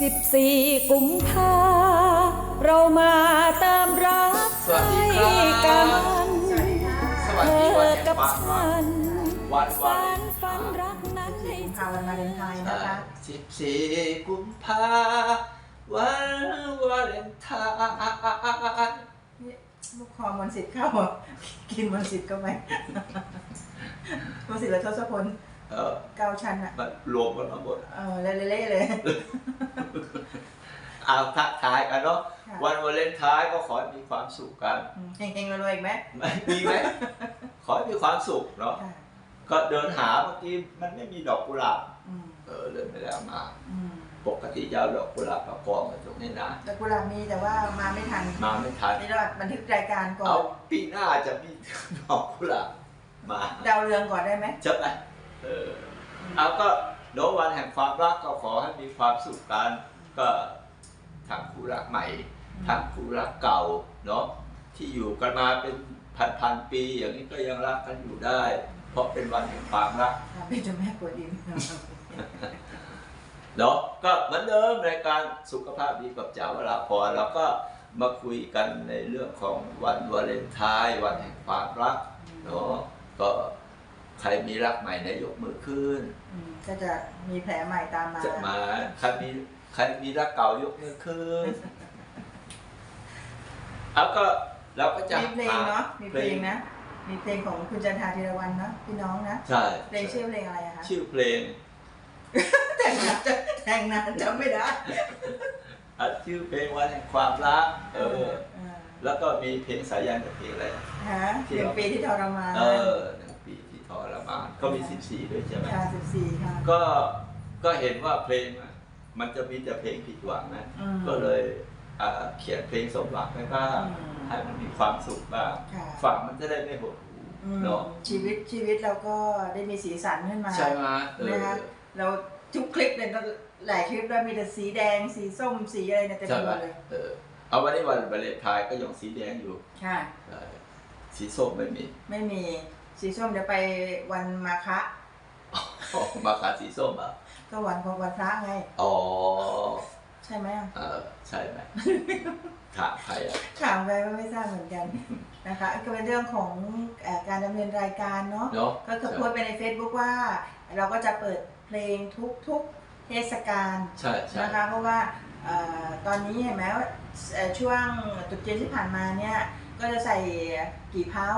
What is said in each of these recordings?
สิบสี่กุมภาเรามาตามรักสวัสดีครับให้กันสวัสดีค่ะสวัสดีเธวันอแห่งกับความรัฉัก นวันวาฝัเลนนไทฝันน์รักนั้นให้กุมภาวันวาเลนไทน์นะคะ สิบสี่กุมภาวันวาเลนไทน์นี่ลูกคอมนต์สิทธิ์เข้ากินมนต์สิทธิ์ก็ไปมนต์สิทธิ์และทศพล เออเกาชันอะมันรวมกันมาหมดเออเละๆเลย เอาทักทายกันเนาะค่ะ วันวาเลนไทน์ก็ขอให้มีความสุขกันอืมเฮงๆรวยๆอีกไหมไม่มีไหมขอให้มีความสุขเนาะค่ะก็เดินหาเมื่อกี้มันไม่มีดอกกุหลาบอืมเออเลยไม่ได้เอามา อืมปกติจะเอาดอกกุหลาบมากองกันตรงนี้นะแต่กุหลาบมีแต่ว่ามาไม่ทันมาไม่ทันนี่เราบันทึกรายการก่อเอานปีหน้าจะมีดอกกุหลาบมาดาวเรืองก่อนได้ไหมใช่ไหม เออเอาก็โดยววันแห่งความรักก็ขอให้มีความสุขกันก็ทั้งคู่รักใหม่ทั้งคู่รักเก่าเนาะที่อยู่กันมาเป็นพันพันๆปี อย่างนี้ก็ยังรักกันอยู่ได้ เพราะเป็นวันแห่งความรักค่ะเป็นเจ้าแม่กวนอิมเนาะก็เหมือนเดิมรายการสุขภาพดีกับจ๋าวราพรเราก็มาคุยกันในเรื่องของวันวาเลนไทน์วันแห่งความรักเนาะก็ใค รมีรักใหม่ในยยกมือขึ้น อืมก็จะมีแผลใหม่ตามมาจะมาใครมีใครมีรักเก่ายกมือขึ้นเอาก็เราก็จะมีเพลงเนาะมีเพลงนะ มีเพลงของคุณจันทาธีรวันเนาะพี่น้องนะใช่เพลงชื่อเพลงอะไรอะคะชื่อเพลง แต่งนานจะแต่งนานจำไม่ได้อะชื่อเพลงวันแห่งความรักเออเออ แล้วก็มีเพลงสายันกับเพลงอะไรฮะหนึ่งปีที่ทรมานเออ หนึ่งปีที่ทรมานก็มีสิบสี่ด้วยใช่ไหมค่ะสิบสี่ค่ะ ก็ก็เห็นว่าเพลงอะมันจะมีแต่เพลงผิดหวังนะ อืมก็เลยอ่าเขียนเพลงสมหวังไปบ้างอืมให้มันมีความสุขบ้างค่ะฝังมันจะได้ไม่หดหูอืมเนาะชีวิตชีวิตเราก็ได้มีสีสันขึ้นมา ใช่ไหมเออ นะคะ เราทุกคลิปเนี่ยก็หลายคลิปเรามีแต่สีแดงสีส้มสีอะไรเนี่ยเต็มใช่ไปไหหมมดเลย เออเอาวันนี้วันวาเลนไทน์ก็ยังสีแดงอยู่ค่ะ เออสีส้มไม่มี ไม่มี สีส้มเดี๋ยวไปวันมาคะออกมาขาสีส้มอะก็วันของวันพระไง อ๋อใช่ไหมอะเออใช่ไหมถามใครอะถามไปว่าไม่ทราบเหมือนกันนะคะก็เป็นเรื่องของเอ่อการดำเนินรายการเนาะ เนาะก็คือโพสต์ไปใน Facebook ว่า เราก็จะเปิดเพลงทุกๆเทศกาลใช่ใช่นะคะเพราะว่าเอ่อตอนนี้เห็นไหมว่าเอ่อช่วงตรุษจีนที่ผ่านมาเนี่ย ก็จะใส่กี่เผา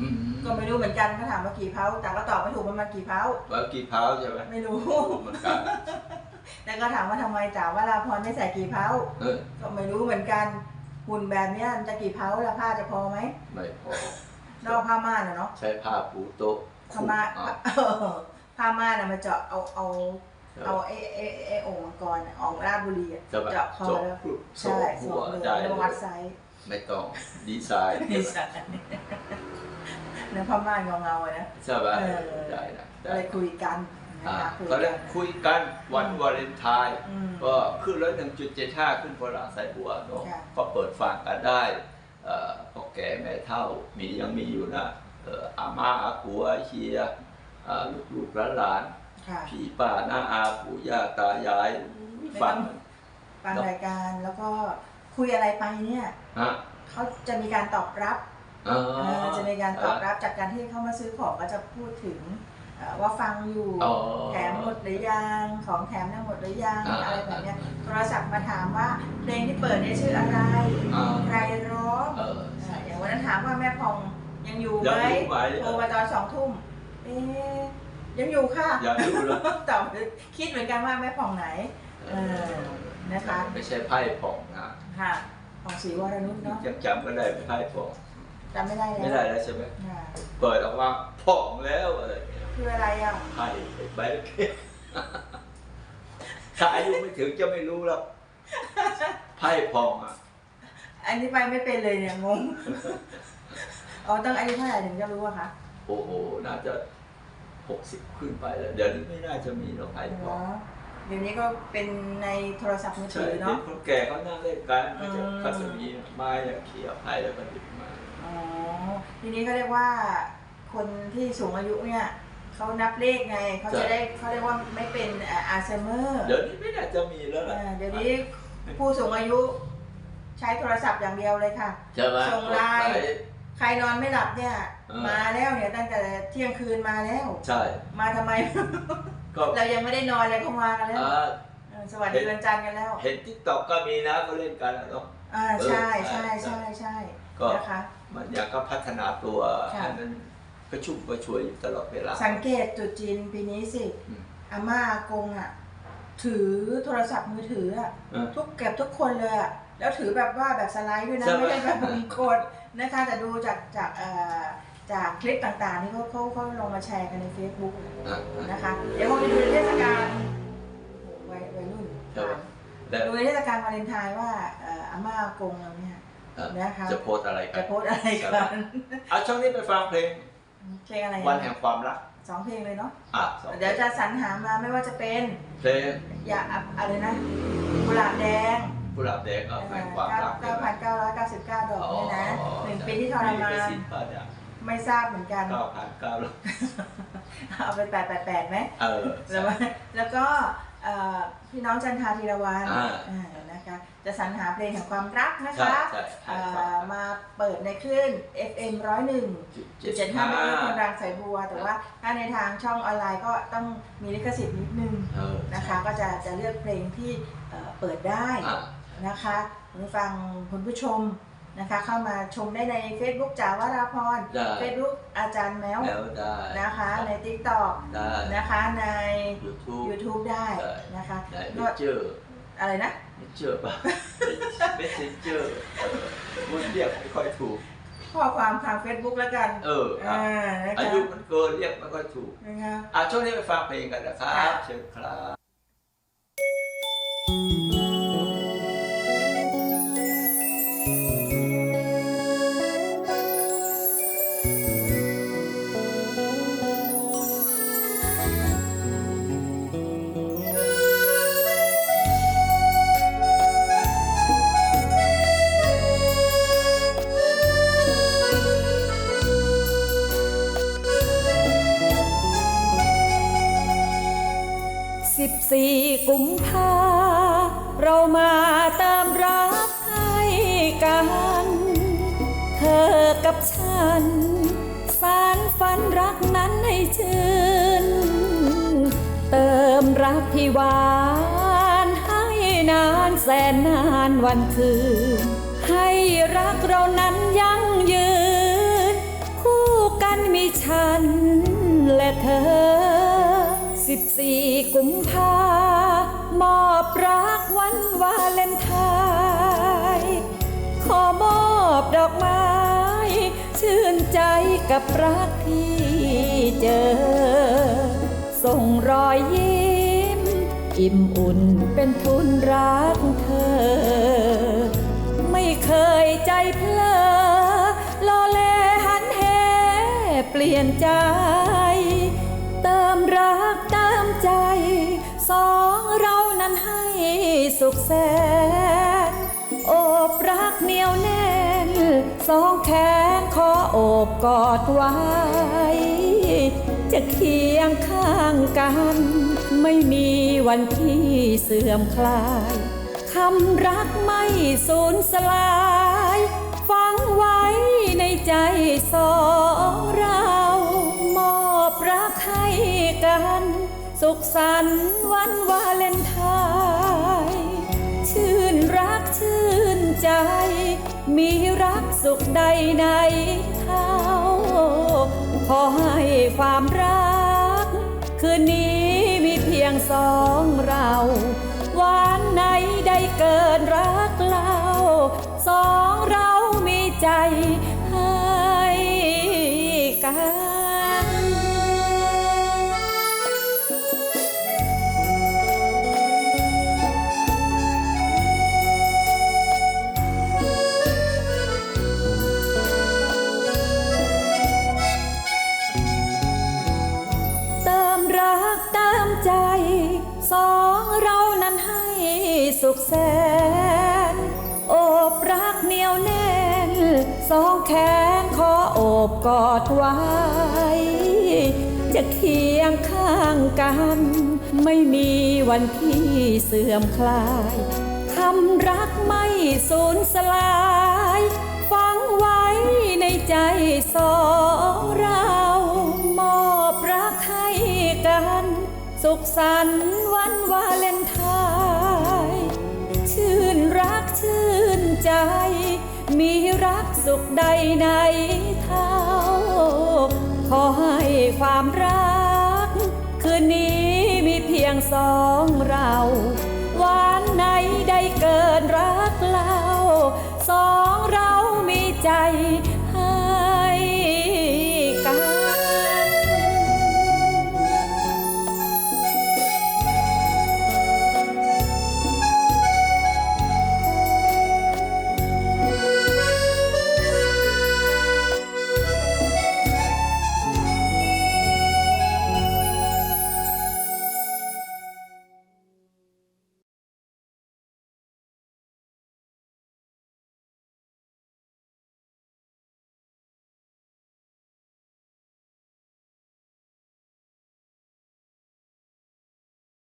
อืมก็ไม่รู้เหมือนกันก็ถามว่ากี่เผาแต่ก็ตอบไม่ถูกมันมากี่เผาว่ากี่เท้าใช่ไหมไม่รู้ เหมือนกันแล้วก็ถามว่าทำไมจ๋าวราพรไม่ใส่กี่เผาเออก็ไม่รู้เหมือนกัน หุ่นแบบเนี้ยมันจะกี่เผาแล้วผ้าจะพอไหมไม่พอ นอกผ้าม่านอะเนาะใช้ผ้าปูโต๊ะผ้าม่านอะผ้าม่านอะมาเจาะเอาเอาเอาไอ้ไอ้ไอ้โอ่งมังกรอะออกราชบุรีอะจะแบบเจาะคอจบแล้ว ปุ๊บใช่หัสววมเลยได้แล้วเลวัดยไซส์ ไม่ต้องดีไซน์นี่ใช่แล้วผ้าม่านเงาๆอะนะใช่ไหมเออได้นะก็ได้เลยคุยกันนะอ่าคะคุยก็เลกัยนคุยกันวันวาเลนไทน์อืมก็ขึ้นร้อยหนึ่งจุดเจ็ดห้าขึ้นพลังสายบัวเนาะค่ะ ก็เปิดฟังกันได้เอ่อพ่อแก่แม่เฒ่ามียังมีอยู่นะเอ่ออาม่าอากัวเฮียอ่าลูกๆหลานค่ะๆพี่ป้าน้าอาปู่ย่าตายายฟัง ฟังรายการแล้วก็ คุยอะไรไปเนี่ยฮะเขาจะมีการตอบรับอ๋อเออจะมีการตอบรับจากการที่เขามาซื้อของก็จะพูดถึงเอ่อว่าฟังอยู่อ๋อแถมหมดหรือยังของแถมทั้งหมดหรือยังอ่าอะไรแบบเนี้ยโทรศัพท์มาถามว่าเพลงที่เปิดเนี่ยชื่ออะไรอ่าใครร้องเออเอออย่างวันนั้นถามว่าแม่พองยังอยู่ยังไหมอยู่ไหมโทรมาตอนสองทุ่มเอ๊ะยังอยู่ค่ะอยากรู้เลยตอบคิดเหมือนกันว่าแม่พองไหนเออ นะคะ ไม่ใช่ไพ่ผ่องนะค่ะของศรีวรนุชเนาะยังจำก็ได้ไพ่ผ่องจำไม่ได้แล้วไม่ได้แล้วใช่ไหมค่ะเปิดออกมาผ่องแล้วอะไรอย่างเงี้ยคืออะไรอะไพ่ใบเล็กถ้าอายุไม่ถึงจะไม่รู้หรอกไพ่ผ่องอะ อันนี้ไปไม่เป็นเลยเนี่ยงงอ๋อต้องอายุเท่าไหร่ถึงจะรู้อะคะโอ้โหน่าจะหกสิบขึ้นไปแล้ว เดี๋ยวนี้ไม่น่าจะมีหรอกไพ่เหรผ่ออง เดี๋ยวนี้ก็เป็นในโทรศัพท์มือใช่ถือเห็นเนาะ คนแก่เขานั่งเล่นกันเขาจะอืมเขาจะมีไม้เขี่ยไพ่แล้วก็หยิบมาอ๋อ ทีนี้เขาเรียกว่าคนที่สูงอายุเนี่ยเขานับเลขไงเขาจะได้เขาเรียกว่าไม่เป็นเอ่ออัลไซเมอร์เดี๋ยวนี้ไม่น่าจะมีแล้วล่ะอ่าเดี๋ยวนี้ผู้สูงอายุใช้โทรศัพท์อย่างเดียวเลยค่ะใช่ไหมส่งไลน์กดค์ใครนอนไม่หลับเนี่ยเออมาแล้วเนี่ยตั้งแต่เที่ยงคืนมาแล้ว ใช่ มาทำไม ก็เรายังไม่ได้นอนเลยเขามากันแล้วอ่าเออสวัสดีวันจันทร์กันแล้ว เห็นทิกตอกก็มีนะก็เล่นกันอะเนาะ อ่าใช่เออใช่ใช่ใช่ใช่ก็ นะคะ มันอยากก็พัฒนาตัวค่ะ ให้มันกระชุ่มกระชวยอยู่ตลอดเวลา สังเกตจุดจีนปีนี้สิอืมอาม่าอากงอะ ถือโทรศัพท์มือถืออะเออทุกเก็บทุกคนเลยอะแล้วถือแบบว่าแบบสไลด์ด้วยนะใช่ไหม ไม่ได้แบบมีกดนะคะ แต่ดูจากจากเอ่อ จากคลิปต่างๆที่เขาเขาเขาลงมาแชร์กันใน Facebook อะนะคะ เดี๋ยวคงจะดูในเทศกาลโอ้โหวัยวัยรุ่นใช่ไหมแล้วดูในเทศกาลวาเลนไทน์ว่าเอ่ออาม่าอากงเราเนี่ย อะนะคะ จะโพสต์อะไรกัจะน โพสต์อะไรใช่กัไหมนเอาช่วงนี้ไปฟังเพลงเพลงอะไรวันแห่งความรักสองเพลงเลยเนาะอะสองเดี๋ยวจะสรรหามาไม่ว่าจะเป็นเพลงอย่าอะอะไรนะกุหลาบแดง กุหลาบแดงเอาแห่งความรักเก้าพันเก้าร้อยเก้าสิบเก้าดอกเนี่ยนะหนึ่งปีที่ทรมาน สิทธิ์ป่ะเนี่ย ไม่ทราบเหมือนกัน เก้าพันเก้าร้อยเอาไปแปดแปดแปดไหมเออแล้วว่าแล้วก็เอ่อพี่น้องจันทาธีรวันอ่า อ่านะคะจะสรรหาเพลงแห่งความรักนะใช่คะใช่ใช่เอ่ฟังอมาเปิดในคลื่น FM ร้อยหนึ่งจุดจุเจ็ดดเจ็ดห้าห้าไม่ใช่คนรังสายบัว แต่ว่าถ้าในทางช่องออนไลน์ก็ต้องมีลิขสิทธิ์นิดนึงเออนะคะ ก็จะจะเลือกเพลงที่เอ่อเปิดได้ อะ นะคะคุณผู้ฟังคุณผู้ชม นะคะ เข้ามาชมได้ใน Facebook จ๋าวราพร ได้ Facebook อาจารย์แมวแล้วได้นะคะ ใน TikTok ได้นะคะใน ยูทูบ YouTube ได้ได้นะคะได้เมก็เจอร์อะไรนะ เมเจอร์ป่ะเมสเซนเจอร์พูดเรียกไม่ค่อยถูก ข้อความทาง Facebook แล้วกันเอออะอ่านะอาคะยุมันเกินเรียกไม่ค่อยถูก นะคะ อะช่วงนี้ไปฟังเพลงกันนะครับ ค่ะ เชิญครับ สี่กุมภาเรามาติมรักให้กัน เธอกับฉัน สารฝันรักนั้นให้ชื่น เติมรักที่หวานให้นานแสนนานวันคืน ให้รักเรานั้นยั่งยืน คู่กันมีฉันและเธอ สี่กุมภามอบรักวันวาเลนไทน์ขอมอบดอกไม้ ชื่นใจกับรักที่เจอ ส่งรอยยิ้ม อิ่มอุ่นเป็นทุนรักเธอ ไม่เคยใจเพลอ ลอเลหันเหเปลี่ยนใจ สุขแสนโอบรักเหนียวแน่น สองแขนขอโอบกอดไว้ จะเคียงข้างกัน ไม่มีวันที่เสื่อมคลายคำรักไม่สูญสลายฝังไว้ในใจสองเรามอบรักให้กัน สุขสันต์วันวาเลนไทน์ ชื่นใจ มีรักสุขใดในเท่า ขอให้ความรัก คืนนี้มีเพียงสองเรา สองแขนขอโอบกอดไว้ จะเคียงข้างกัน ไม่มีวันที่เสื่อมคลายคำรักไม่สูญสลายฝังไว้ในใจสองเรา มอบรักให้กัน สุขสันต์วันวาเลนไทน์ชื่นรักชื่นใจ มีรักสุขใดในเท่า ขอให้ความรัก คืนนี้มีเพียงสองเรา